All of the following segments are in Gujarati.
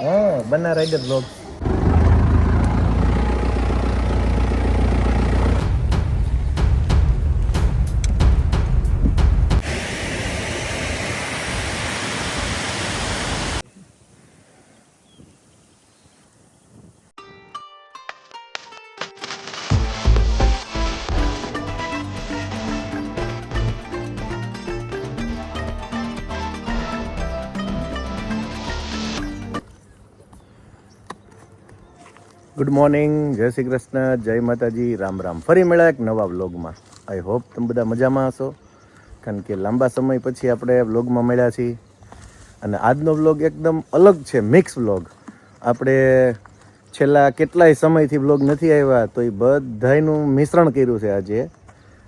હા બના રાઈડર બ્લોગ ગુડ મોર્નિંગ જય શ્રી કૃષ્ણ, જય માતાજી, રામ રામ. ફરી મળ્યા એક નવા વ્લોગમાં. આઈ હોપ તમે બધા મજામાં હશો. કારણ કે લાંબા સમય પછી આપણે વ્લોગમાં મળ્યા છીએ. અને આજનો વ્લોગ એકદમ અલગ છે મિક્સ વ્લોગ. આપણે છેલ્લા કેટલાય સમયથી વ્લોગ નથી આવ્યા, તો એ બધાયનું મિશ્રણ કર્યું છે આજે.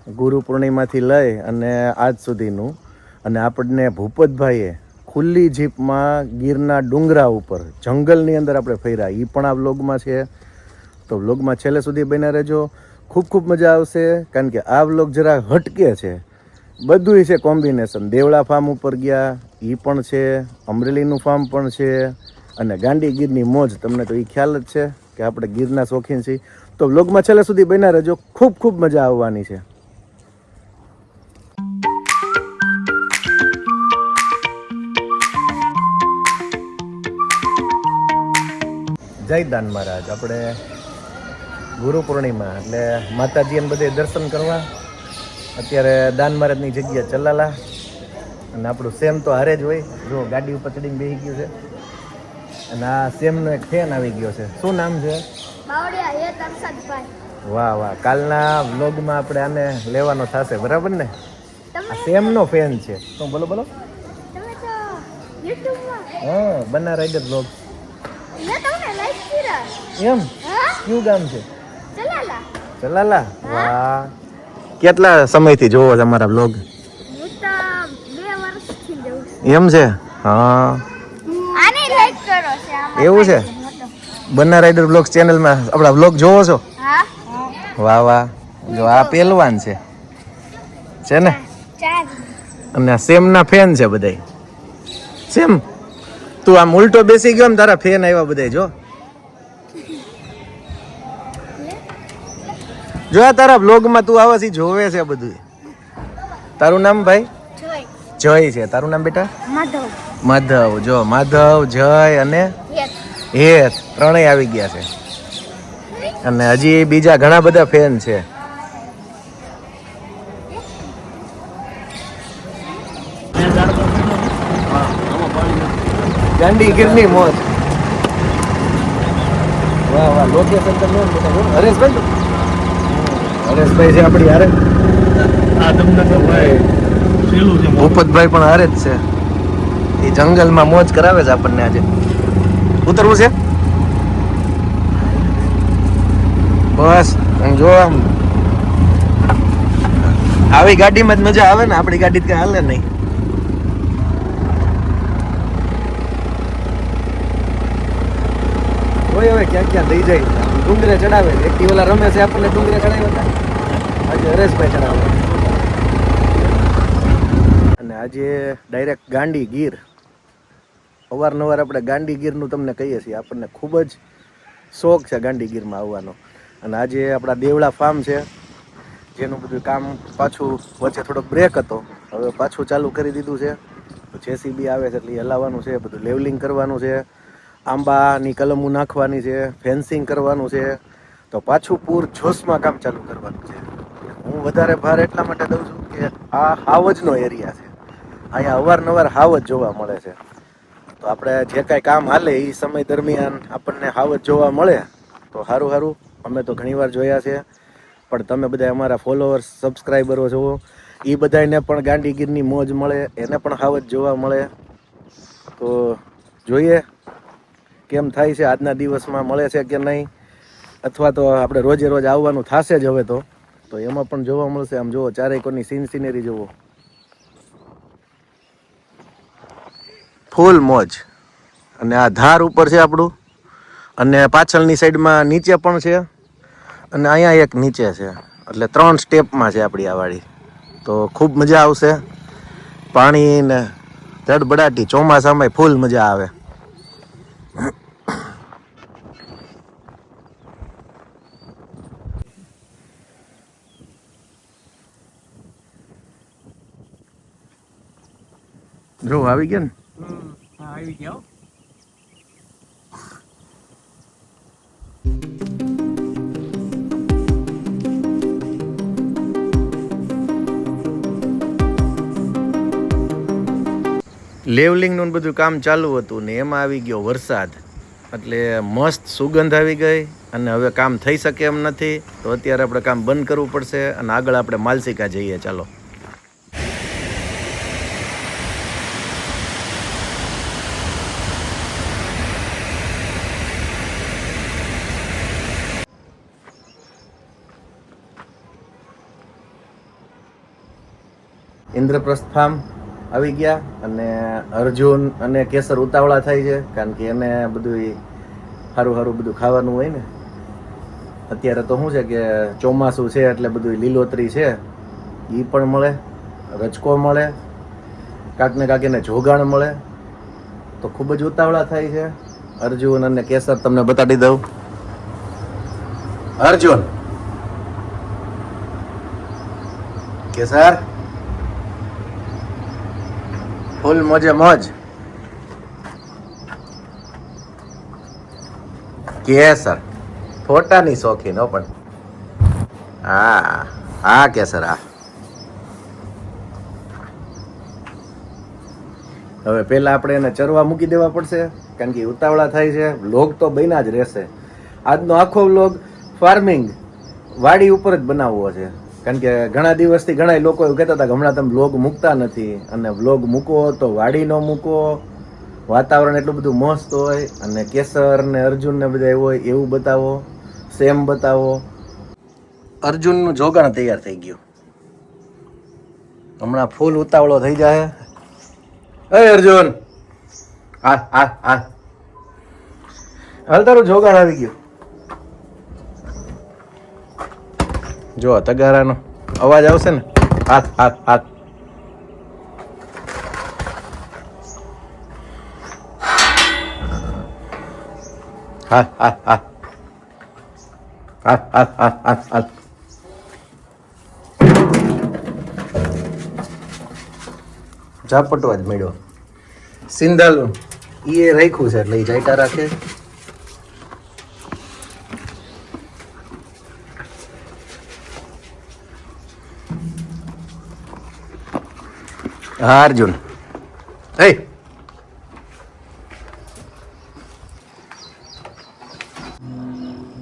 ગુરુ પૂર્ણિમાથી લઈ અને આજ સુધીનું. અને આપણને ભૂપતભાઈએ ખુલ્લી જીપમાં ગીરના ડુંગરા ઉપર. જંગલની અંદર આપણે ફર્યા. એ પણ આ વ્લોગમાં છે. તો વ્લોગમાં છેલ્લે સુધી બન્યા રહેજો. ખૂબ ખૂબ મજા આવશે, કારણ કે આ વ્લોગ જરા હટકે છે. બધુંય છે કોમ્બિનેશન. દેવળા ફાર્મ ઉપર ગયા. એ પણ છે. અમરેલીનું ફાર્મ પણ છે. અને ગાંડી ગીરની મોજ. તમને તો એ ખ્યાલ જ છે કે આપણે ગીરના શોખીન છીએ. તો વ્લોગમાં છેલ્લે સુધી બન્યા રહેજો. ખૂબ ખૂબ મજા આવવાની છે. જય દાન મહારાજ આપણે ગુરુ પૂર્ણિમા એટલે માતાજી માતાજીને બધે દર્શન કરવા. અત્યારે દાન મહારાજની જગ્યા ચલાલા અને આપણું સેમ તો હારે જ હોય. જો ગાડી ઉપર ચડીને બેસી ગયું છે. અને આ સેમનો એક ફેન આવી ગયો છે. શું નામ છે? વાહ વાહ. કાલના વ્લોગમાં આપણે આને લેવાનો થશે બરાબર ને? આ સેમનો ફેન છે. તો બોલો બોલો. હા બના રાઈડર વ્લોગ મેં તમને લાઈક કર્યા એમ? કયું ગામ છે? ચલાલા વાહ. કેટલા સમયથી જોવો છો અમારા વ્લોગ હું તો બે વર્ષથી જઉં છું. એમ છે? હા. એવું છે? બન્ના રાઈડર બ્લોગ ચેનલમાં આપણા વ્લોગ જોવો છો? વાહ વાહ. જો આ પહેલવાન છે. છે ને? અને સેમના ફેન છે બધાય. સેમ? તું આમ ઉલટો બેસી ગયો ને તારા ફેન આવ્યા બધાય જો. જો આ તારા બ્લોગમાં તું આવે જોવે છે બધું તારું નામ ભાઈ? જય. છે. તારું નામ બેટા? માધવ. માધવ. જો માધવ જય અને હેત ત્રણેય આવી ગયા છે. અને હજી બીજા ઘણા બધા ફેન છે. ગાંડી ગીરની મોજ. વાહ વાહ. લોકેશન તો હરેશભાઈ? હરેશભાઈ છે આપણી હારે. ભૂપતભાઈ પણ હારે જ છે. એ જંગલમાં મોજ કરાવે છે આપણને આજે. ઉતરવું છે? બસ જો આમ. આવી ગાડીમાં જ મજા આવે ને આપણી ગાડી કઈ હાલે નહીં. હોય હવે ક્યાં ક્યાં લઈ જાય? ડુંગરે ચડાવે. એક દી ઓલા રમે છે આપણને ડુંગરે ચડાવ્યા આજે હરેશભાઈ ચડાવે. અને આજે ડાયરેક્ટ ગાંડી ગીર. અવારનવાર આપણે ગાંડી ગીરનું તમને કહીએ છીએ. આપણને ખૂબ જ શોખ છે ગાંડી ગીરમાં આવવાનો. અને આજે આપણા દેવળા ફાર્મ છે. જેનું બધું કામ પાછું વચ્ચે થોડોક બ્રેક હતો. હવે પાછું ચાલુ કરી દીધું છે. જેસીબી આવે છે એટલે હલાવવાનું છે, બધું લેવલિંગ કરવાનું છે. આંબાની કલમો નાખવાની છે ફેન્સિંગ કરવાનું છે, તો પાછું પૂર જોશમાં કામ ચાલુ કરવાનું છે. હું વધારે ભાર એટલા માટે દઉં છું કે આ હાવજનો એરિયા છે. અહીંયા અવારનવાર હાવજ જોવા મળે છે. તો આપણે જે કાંઈ કામ હાલે એ સમય દરમિયાન આપણને હાવજ જોવા મળે, તો સારું સારું અમે તો ઘણીવાર જોયા છે. પણ તમે બધા અમારા ફોલોઅર્સ સબસ્ક્રાઈબરો છો એ બધાને પણ ગાંડીગીરની મોજ મળે, એને પણ હાવજ જોવા મળે. તો જોઈએ કેમ થાય છે આજના દિવસમાં, મળે છે કે નહીં? અથવા તો આપણે રોજે રોજ આવવાનું થશે જ હવે તો. તો એમાં પણ જોવા મળશે. આમ જુઓ, ચારેય સીન સિનેરી જુઓ. ફૂલ મોજ. અને આ ધાર ઉપર છે આપણું. અને પાછળની સાઈડમાં નીચે પણ છે. અને અહીંયા એક નીચે છે. એટલે ત્રણ સ્ટેપમાં છે આપણી આ વાડી. તો ખૂબ મજા આવશે. પાણી ને ધડબડાટી ચોમાસામાં ફૂલ મજા આવે. જો આવી ગયા ને. આવી ગયો લેવલિંગનું બધું કામ ચાલુ હતું ને એમાં આવી ગયો વરસાદ. એટલે મસ્ત સુગંધ આવી ગઈ અને હવે કામ થઈ શકે એમ નથી. તો અત્યારે આપણે કામ બંધ કરવું પડશે અને આગળ આપણે માલસિકા જઈએ ચાલો. ઇન્દ્રપ્રસ્થ ફાર્મ આવી ગયા અને અર્જુન અને કેસર ઉતાવળા થાય છે, કારણ કે એને બધું સારું સારું બધું ખાવાનું હોય ને. અત્યારે તો શું છે કે ચોમાસું છે એટલે બધું લીલોતરી છે. એ પણ મળે રચકો મળે કાંકને કાંક જોગાણ મળે. તો ખૂબ જ ઉતાવળા થાય છે. અર્જુન અને કેસર તમને બતાડી દઉં. અર્જુન. કેસર? ફૂલ મોજે મોજ. કેસર ફોટાની શોખીન હો પણ. હા હા કેસર હા. હવે પહેલાં આપણે એને ચરવા મૂકી દેવા પડશે, કારણ કે ઉતાવળા થાય છે લોગ તો બન્યા જ રહેશે. આજનો આખો વ્લોગ ફાર્મિંગ વાડી ઉપર જ બનાવવો છે. કારણ કે ઘણા દિવસથી ઘણા લોકો એવું કહેતા હતા કે હમણાં તમે વ્લોગ મૂકતા નથી અને વ્લોગ મૂકો તો વાડી ન મૂકો, વાતાવરણ એટલું બધું મસ્ત હોય અને કેસર ને અર્જુન ને બધા એવું હોય, એવું બતાવો, સેમ બતાવો. અર્જુનનું જોગાણ તૈયાર થઈ ગયું. હમણાં ફૂલ ઉતાવળો થઈ જાય અરે અર્જુન! હા હા હા હાલ તારું જોગાણ આવી ગયું. જો, તગારાનો. અવાજ આવશે ને? હાથ હાથ હાથ. હાથ હાથ હાથ. હાથ હાથ હાથ હાથ ઝાપટવા જ મળ્યો. સિંધાલું. એ રાખ્યું છે એટલે એ જાયટા રાખે. હા અર્જુન. એ.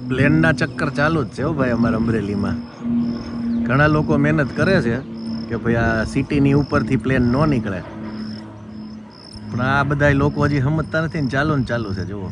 પ્લેનના ચક્કર ચાલુ જ છે હો ભાઈ અમારા અમરેલીમાં. ઘણા લોકો મહેનત કરે છે કે ભાઈ આ સિટીની ઉપરથી પ્લેન ન નીકળે. પણ આ બધા લોકો હજી સમજતા નથી ને ચાલુ ને ચાલુ છે જુઓ.